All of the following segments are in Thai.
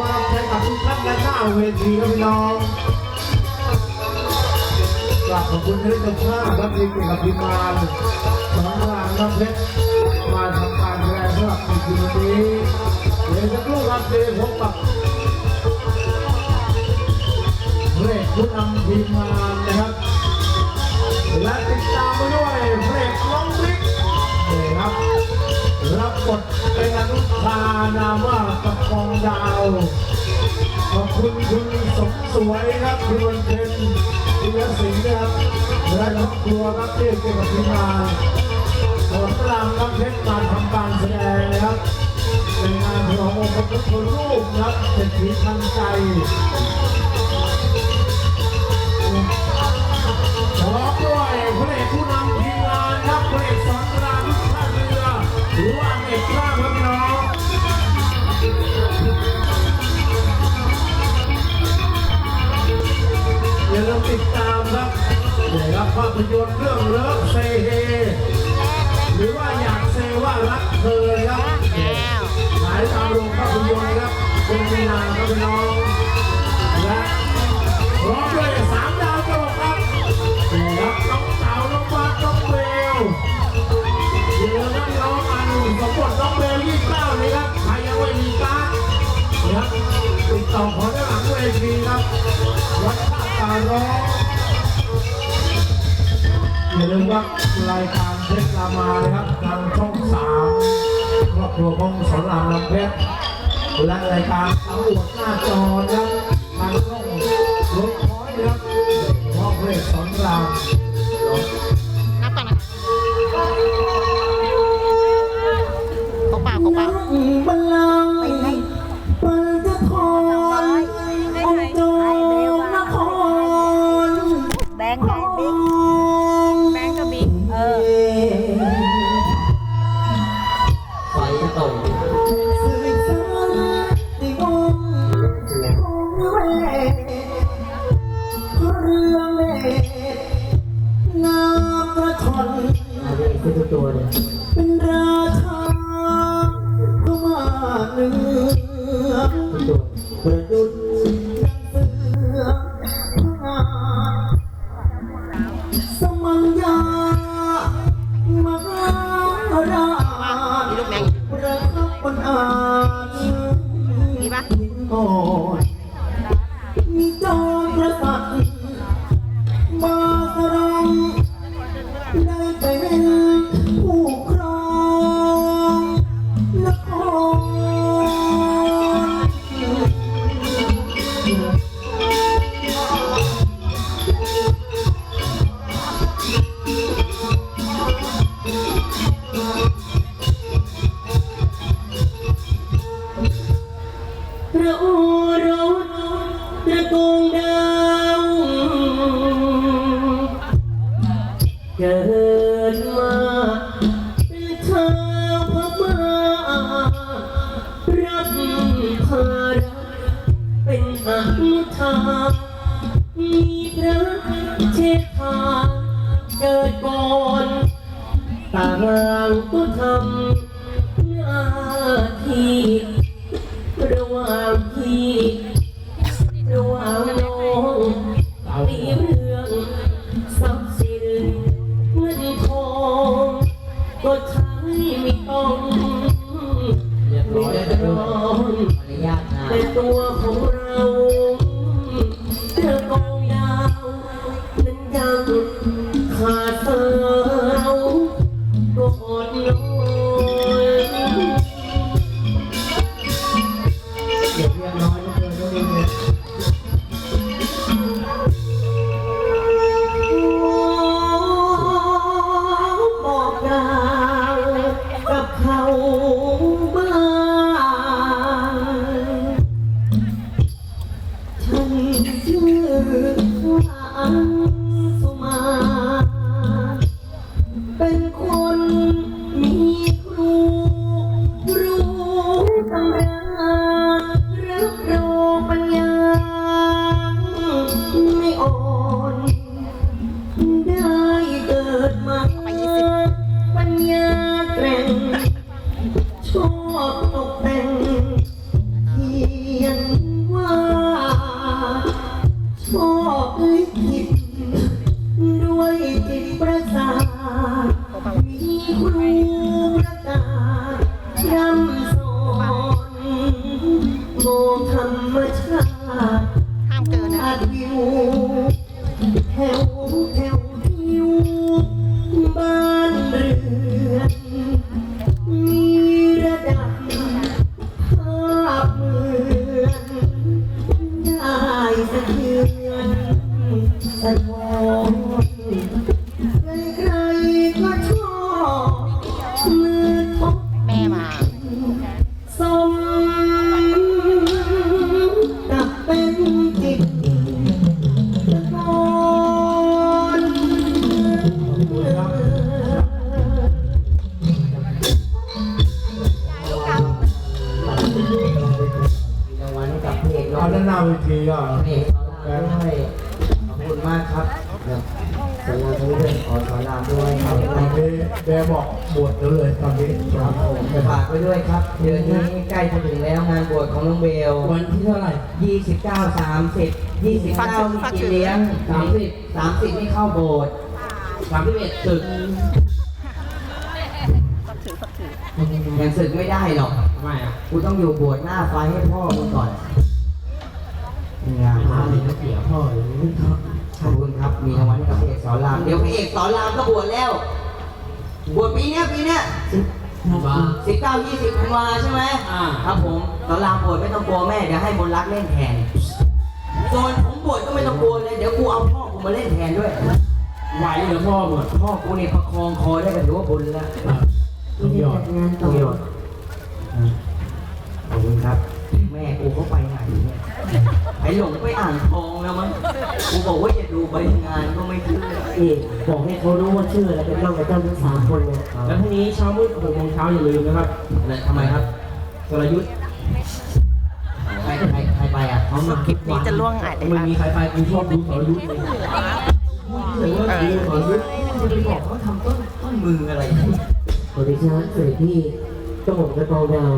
รับใช้กับทุกท่านและหน้าเวทีครับพี่น้องกราบขอบคุณที่ทุกท่านครับที่เกี่ยวกับทีมานสองรางน้ำเพชรมาทำการแสดงสำหรับในคืนนี้เดี๋ยวจะรู้รับเดี๋ยวพบกับเพลงผู้นำทีมานนะครับและติดตามไปด้วยเพลงน้องบิ๊กนี่ครับ รับบทเป็นอนุชานามว่ากับกองดาว ขอบคุณคุณสมสวยครับคุณวันเพ็ญคุณยศิงห์นะครับและครอบครัวครับที่เกี่ยวกับทีมงานสอนรามน้ำเพชรมาทำการแสดงนะครับเป็นงานขององค์พระพุทธรูปครับเป็นผีทันใจพร้อด้วยพระเอกผู้นำทีมงานครับพระเอกสอน อว่าเอกล้าครับพี่น้องอย่าลืมติดตามครับนี่ครับภาพยนตร์เรื่องเลิฟเซเฮหรือว่าอยากเซว่ารักเธอครับหายตามโรงภาพยนตร์ครับเป็นมีนาครับพี่น้องและพร้อมด้วยสามดาว ติดต่อขอได้หลังเวทีครับวัดท่าตาร้องอย่าลืมว่ารายการเพชรรามานะครับทางช่องสามครอบครัวของสอนรามลำเพชรและรายการตำรวจหน้าจอนะครับทางช่องรถคอยนะครับพ่อเพลงสอนราม ประดุจ แล้วงานบวชของน้องเบลวันที่เท่าไหร่29 30 29มีกินเลี้ยง30 30นี่เข้าโบสถ์31ศึกยังศึกไม่ได้หรอกไม่อะกูต้องอยู่บวชหน้าไฟให้พ่อมึงก่อนงานมาเลยนะเสียพ่อเลยขอบคุณครับ มีรางวัลให้กับพระเอกสอนราม เดี๋ยวพระเอกสอนรามก็บวชแล้ว บวชปีเนี้ยปีเนี้ ยมาสิบเก้ายี่สิบธันวาใช่ไหมอ่า ครับผมสอนรามบวชไม่ต้องกลัวแม่เดี๋ยวให้มนต์รักเล่นแทนส่วนผมบวชก็ไม่ต้องกลัวเลยเดี๋ยวกูเอาพ่อกูมาเล่นแทนด้วย ไหวเหรอพ่อหมดพ่อกูนี่ประคองคอได้ก็ถือว่าบุญแล้วต้องยอดต้องยอดขอบคุณครับ แม่กูเขาไปไหนเนี่ย ไปหลงไปอ่างทองแล้วมั้งกูบอกว่าอย่าดูใบงานก็ไม่ซื้อนี่บอกให้เขารู้ว่าชื่ออะไรเป็นเล่ากับเจ้าทั้งสามคนเนี่ยแล้วพรุ่งนี้เช้ามืดหกโมงเช้าอย่าลืมนะครับแล้วทำไมครับกลยุทธ์ใครใครใครไปอะเขามาคลิปนี้จะล่วงอาจจะไม่มีใครไปกูชอบดูกลยุทธ์เลยแต่ว่าดูกลยุทธ์จะไปบอกเขาทำต้นต้นมืออะไรขอดิฉันเสด็จพี่กระหม่อมกระกองดาว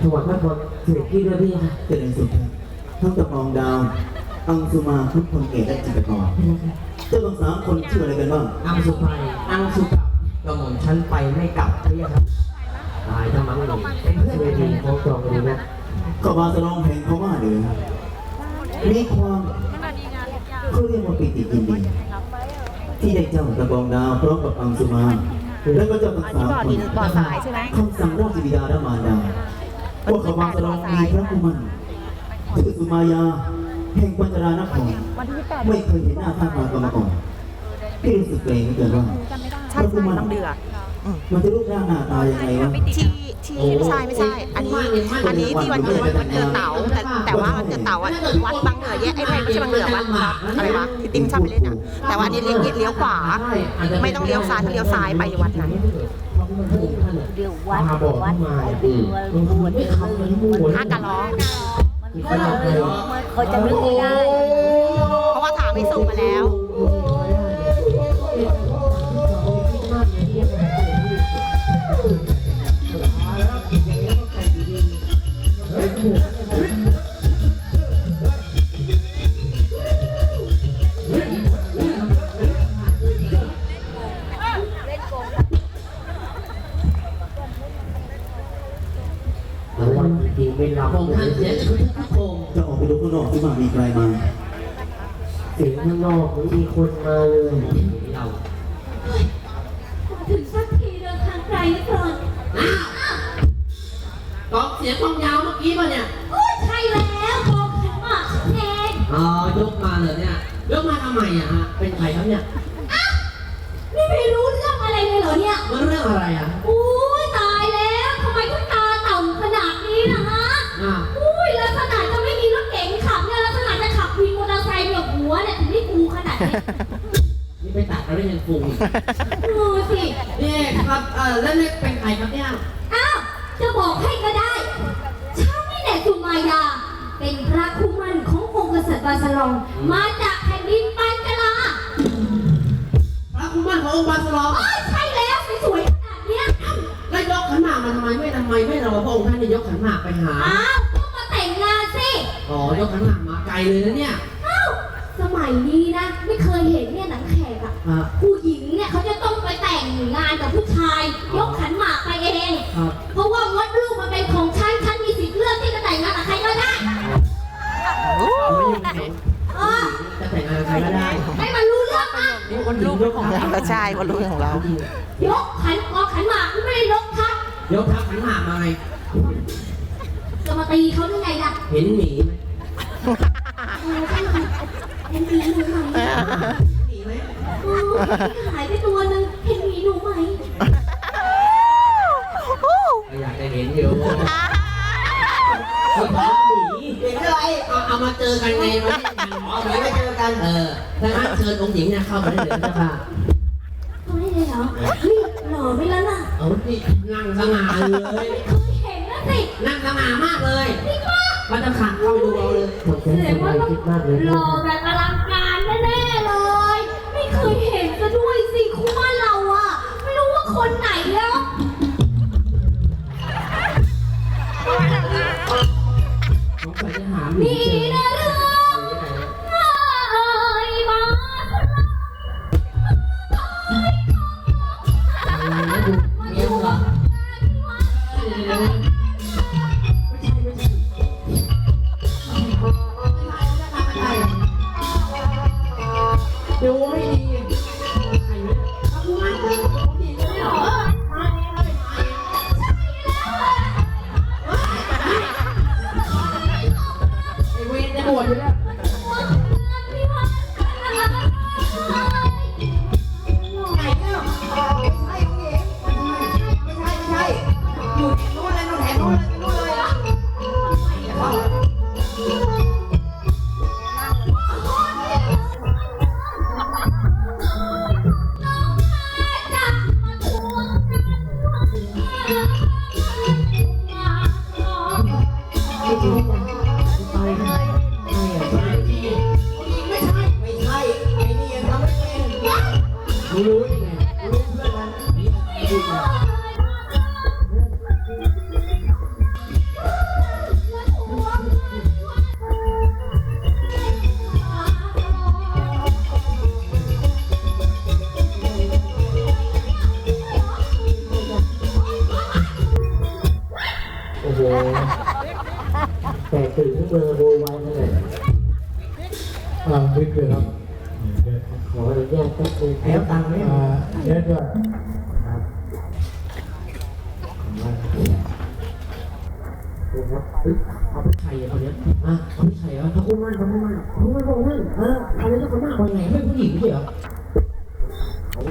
ถวายพระพรเสด็จพี่ด้วยพี่ค่ะเจริญสุขครับ ทั้งตะกรองดาว อังสุมาพุทธพลเอกและจิตรกรเจ้าทั้งสามคนชื่ออะไรกันบ้างอังสุภัยอังสุกับกระหม่อมฉันไปไม่กลับเรียกครับตายทั้งมั้งเลยเป็นเวทีของจองดีนะก็บาสลองแห่งพม่าเหนือมีความเขาเรียกว่าปิติยินดีที่ได้เจ้าตะกรองดาวพร้อมกับอังสุมาและก็เจ้าทั้งสามบ่อคดินนบ่อสายใช่ไหมคำสั่งราชบิดาและมารดาว่าขบาสลองมีพระกุมัน ชื่อสุมายาแห่งปัญจรานครวันที่แปดไม่เคยเห็นหน้าท่าทางกันมาก่อนพี่รู้สึกเกรงเหลือเกินว่าใช่ใช่ต้องเดือดมันจะรูปร่างหน้าตายังไงวะ ที่ที่ไม่ใช่ไม่ใช่ อันนี้อันนี้ที่วันเกิดวันเกิดเต๋าแต่แต่ว่าวันเกิดเต๋าอะวัดบางเหนือแยกไอ้ไม่ไม่ใช่บางเหนือวัดวัดอะไรวะที่ติมชอบไปเล่นอะแต่ว่าอันนี้เลี้ยวเลี้ยวขวา ไม่ต้องเลี้ยวซ้ายถ้าเลี้ยวซ้ายไปวัดนั้นเดี๋ยววัดมาบอกวัดมาเดี๋ยวบวชเขาห้ากะร้อ งมันก็เลยเขาจะนึกไม่ได้ เพราะว่าถามไม่ส่งมาแล้วแล้ องอะไรเลยเหรอเนี่ยมันเรื่องอะไรอะอุ้ยตายแล้วทำไมคุณตาต่ำขนาดนี้นะฮะอ่าอุ้ยลักษณะจะไม่มีรถเก๋งขับเนี่ยลักษณะจะขับวินมอเตอร์ไซค์แบบหัวเนี่ยถึงได้กูขนาดนี้นี่ไปตัดเราได้ยังฟูอีกดูสินี่ครับเออแล้วนี่เป็นใครครับเนี่ยอ้าวจะบอกให้ก็ได้ฉันนี่แหละสุมายา เป็นพระคู่มั่นขององค์กษัตริย์บาสลอง มาจากแผ่นดินปัญจลาพระคุณมั่นขององค์บาสลอง โอ้ยใช่แล้ว สวยๆขนาดเนี้ยแล้วยกขันหมากมาทำไมไม่ทำไมไม่รอพระองค์ท่านจะยกขันหมากไปหา อ้าวก็มาแต่งงานสิ อ๋อยกขันหมากมาไกลเลยนะเนี่ย อ้าวสมัยนี้นะ ไม่เคยเห็นเนี่ยหนังแขกอะครับผู้หญิงเนี่ยเขาจะต้องไปแต่งงานกับผู้ชาย ยกขันหมากไปเอง ครับ เพราะว่ามด ใช่บอลลูนของเรา ยกขันกองขันหมากไม่ได้ยกทัพยกทัพขันหมากมาไงจะมาตีเขาได้ไงล่ะ เห็นหมีไหมเออใช่ค่ะเห็นหมีหนูไหมหมีไหมเออหายไปตัวหนึงเห็นหมีหนูไหมก็อยากจะเห็นอยู่เขาถามหมีเห็นอะไรเอาเอามาเจอกันไงวันนี้อ๋อหมีไม่เจอกัน เออ ถ้างั้นเชิญองค์หญิงเนี่ยเข้ามาได้เลยนะค่ะเขาไม่ได้เหรอเฮ้ยหล่อไปแล้วน่ะเอาที่นั่งสง่าเลยเคยเห็นนะสินั่งสง่ามากเลยมันจะขัดเข้าไปดูเอาเลยแสดงว่าต้องหล่อแบบ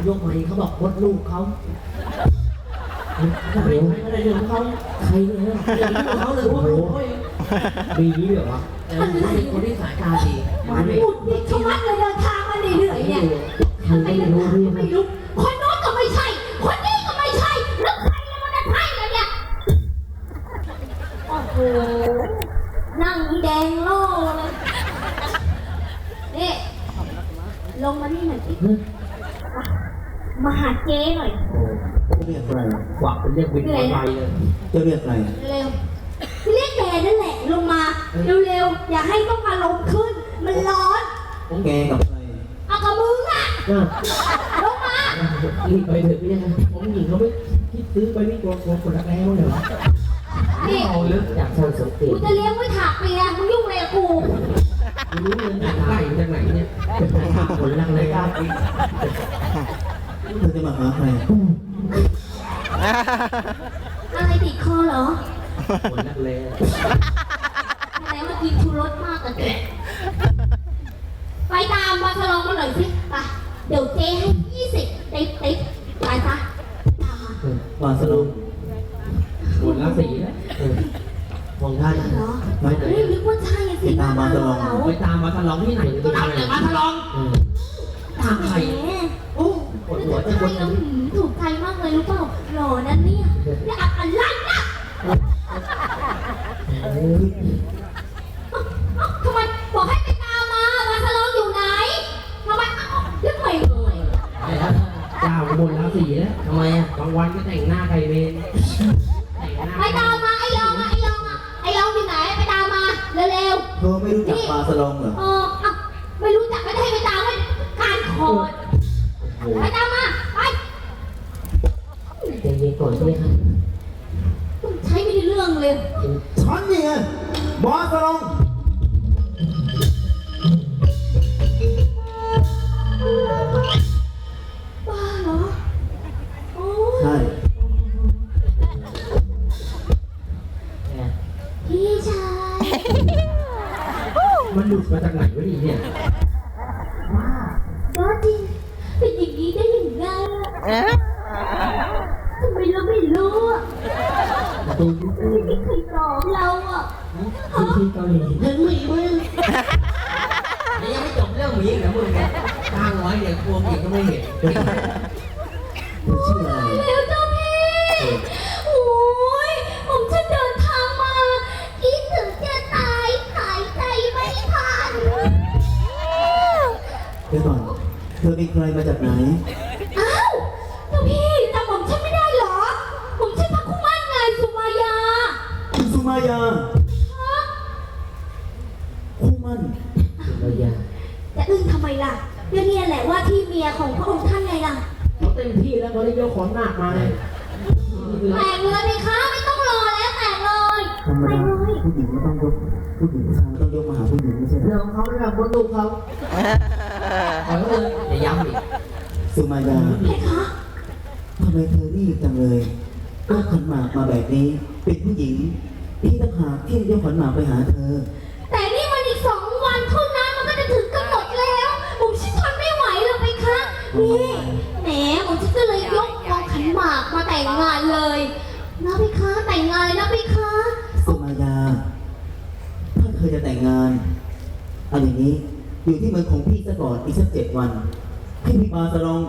ยกมาเขาบอกมดลูกเขาใครไม่ได้เรื่องของเขาใครเนี่ยเรื่องของเขาเลยโอ้โหมีนี้เหรอวะแต่ผมเป็นคนที่สายตาดีมาไม่หมุดหงิดชะมัดเลยเดินทางมาเหนื่อยๆเนี่ยใครไม่รู้เรื่องไม่รู้คนโน้นก็ไม่ใช่ คนนี้ก็ไม่ใช่แล้วใครแล้วมันจะใช่กันเนี่ยโอ้โหนั่งแดงโล่เลยนี่ลงมานี่หน่อยสิ มาหาเจ๊หน่อยเรียกใครกวักเป็นเรียกวินมอเตอร์ไซค์เลยจะเรียกใครเร็วเรียกแกนั่นแหละลงมาเร็วๆอย่าให้ต้องอารมณ์ขึ้น มันร้อนแกกับใครเอากับมึงอะอะลงมารีบไปเถอะพี่ยังผมหญิงเขาไม่คิดซื้อไปนี่ตัวตัวคนละแก้วเลยวะนี่เอาเรื่องอยากช่างสังเกกูตจะเลี้ยงไว้ถากเปียมึงยุ่งอะไรกับกูไม่รู้เงินจากไหนจากไหนเนี่ยคนรักเลยกล้ากิน เธอจะมาหาใครอะไรติดคอเหรอคนรักเลยแสดงว่ากินชูรสมากกันไปตามมาทะลองมาหน่อยสิไปเดี๋ยวเจ๊ให้ยี่สิบติ๊บติ๊บไปซะตามมาวาสโลคนรักสีแล้วของท่านเหรอไปไหนเฮ้ยนึกว่าใช่อะสิไปตามมาตลอดเราไปตามมาทะลองที่ไหน เธอไม่รู้จักวาสโลเหรอ เออ ทำไมเราไม่รู้อะไม่มีใครบอกเราอะที่เกาหลีเรื่องหมีมึงยังไม่จบเรื่องหมีอีกนะมึงเนี่ยตั้งไว้เนี่ยกลัวผีก็ไม่เห็นชื่ออะไรแล้วเจ้าพี่โอ้ยผมจะเดินทางมาคิดถึงจะตายหายใจไม่ทันเดี๋ยวก่อนเธอเป็นใครมาจากไหนายาฮะคู่มั่นจะอึ้งทำไมล่ะก็เนี่ยแหละว่าที่เมียของพระองค์ท่านไงล่ะเขาเต็มที่แล้วเขาได้ยกขนหนักมาเลยแต่งเลยไหมคะไม่ต้องรอแล้วแต่งเลยธรรมแต่ดางเลยผู้หญิงไม่ต้องยกผู้หญิงผู้ชายไม่ต้องยกมาหาผู้หญิงไม่ใช่เหรเรื่อองของเขาเรื่องบนลูกเขาขอเลยอย่าย้ำอีกสุมายาเพคะทำไมเธอรีบจังเลยก็ขันหมากมาแบบนี้ เป็นผู้หญิง พี่ต้องหากที่ยกขันหมากไปหาเธอ แต่นี่มันอีกสองวันเท่านั้นมันก็จะถึงกำหนดแล้วผมชิดทนไม่ไหวแล้วเพคะนี่แหมผมชิดก็เลยยกกองขันหมากมาแต่งงานเลยนะเพคะแต่งงานเลยนะเพคะสุมายาถ้าเธอจะแต่งงานเอาอย่างนี้ อยู่ที่เมืองของพี่ซะก่อนอีกสักเจ็ดวันให้พี่มาสลอง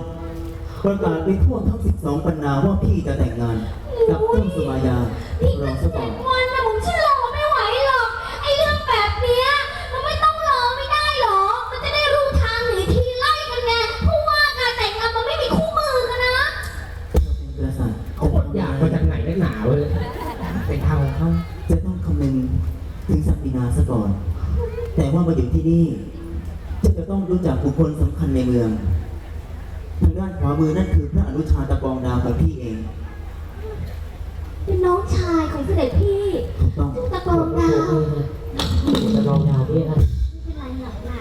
ประกาศไปทั่วทั้งสิบสองปันนาว่าพี่จะแต่งงานกับเจ้าสุมายานี่รมัอนซะก่เจ็อน ถึงศักดินาซะก่อน แต่ว่ามาอยู่ที่นี่จะจะต้องรู้จักบุคคลสำคัญในเมือง ทางด้านขวามือนั่นคือพระอนุชาตะกองดาวของพี่เอง เป็นน้องชายของเสด็จพี่ถูกต้องตะกองดาว จะลองยาวพี่ครับไม่เป็นไรหรอกนะ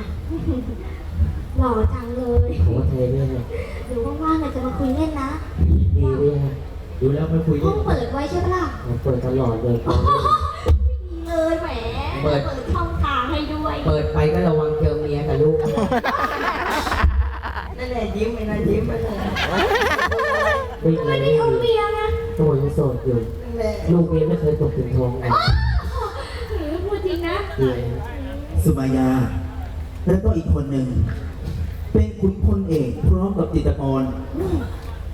หล่อจังเลยผมว่าเทเนี่ยเดี๋ยวว่างๆเราจะมาคุยเล่นนะดีด้วยนะดูแล้วไม่คุยห้องเปิดไว้ใช่ปะล่ะ เปิดตลอดเลยโอ้โหดี เลยแหมเปิด ช่องทางให้ด้วยเปิดไปก็ระวังเจอเมียกับลูกนั่นแหละยิ้มไปนะยิ้มไปเลยไม่ไม่ได้เอาเมียนะตัวยังโสดอยู่ลูกเองไม่เคยตกถึงท้องเลยหรือพูดจริงนะดีสุมายา แล้วก็อีกคนหนึ่ง เป็นขุนพลเอกพร้อมกับจิตรกร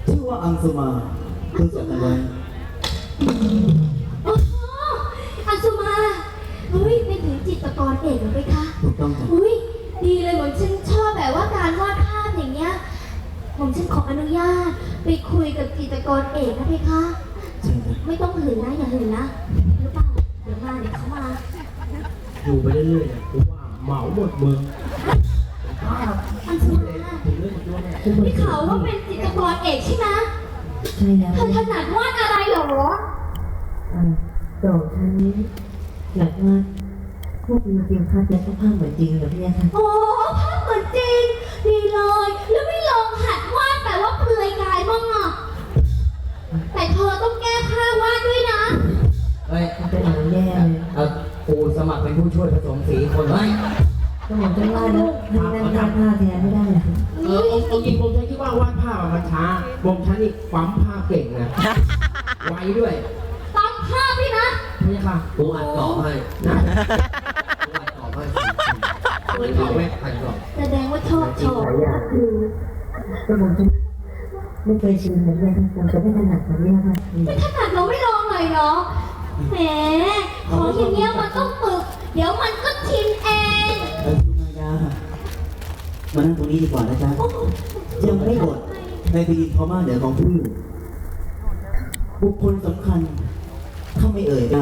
ชื่อว่าอังสุมารู้จักกันไว้ โอ้โหอัสุมาเฮ้ยเป็นถึงจิตรกรเอกหรือไปคะ ถูกต้องจ้ะอุ้ยดีเลยผมฉันชอบแบบว่าการวาดภาพอย่างเงี้ย ผมฉันขออนุญาต ไปคุยกับจิตรกรเอกนะเพคะใช่จ้ะไม่ต้องหืนนะอย่าหืนนะรู้เปล่าเดี๋ยวมาเดี๋ยวเขามาอยู่ไปเรื่อยๆเนี่ยกูว่าเหมาหมดเมืองอันสุมาถึงเรื่องตัวเนี่ยได้ข่าว่าเป็นจิตรกรเอกใช่ไหมใช่แล้วเธอถนัดวาดอะไรเหรอดอกท่านนี้อยากวาก มันเตรียมภาพและก็ภาพเหมือนจริงเหรอพี่คะโอ้ภาพเหมือนจริง ดีเลย แล้วไม่ลองหัดวาดแบบว่าเปลือยกายบ้างอะแต่เธอต้องแก้ผ้าวาดด้วยนะ เฮ้ยเป็นหนังแย่เลยเออกูสมัครเป็นผู้ช่วยผสมสีคนไว้ก็ผมจะว่าแล้วนี่นั่นวาดภาพแทนไม่ได้เหรอเออองค์องค์หญิงผมฉันคิดว่าวาดภาพอะมันช้าผมฉันนี่ปั๊มภาพเก่งนะ ไวด้วยต้องภาพด้วยนะไม่ใช่ค่ะ กูอัดต่อให้นะ กูอัดต่อให้กูอัดต่อ ไว้อัดต่อแสดงว่าชอบชอบก็คือก็ผมจะไม่เคยชินเหมือนกันผมจะไม่ถนัดแบบนี้ค่ะไม่ถนัดเราไม่ลองเลยเนาะแหมของอย่างเงี้ยมันต้องฝึก เดี๋ยวมันก็ชินเองมานั่งตรงนี้ดีกว่านะจ๊ะยังไม่หมดในพิธีพม่าเหนือของพี่บุคคลสำคัญถ้าไม่เอ่ยนาม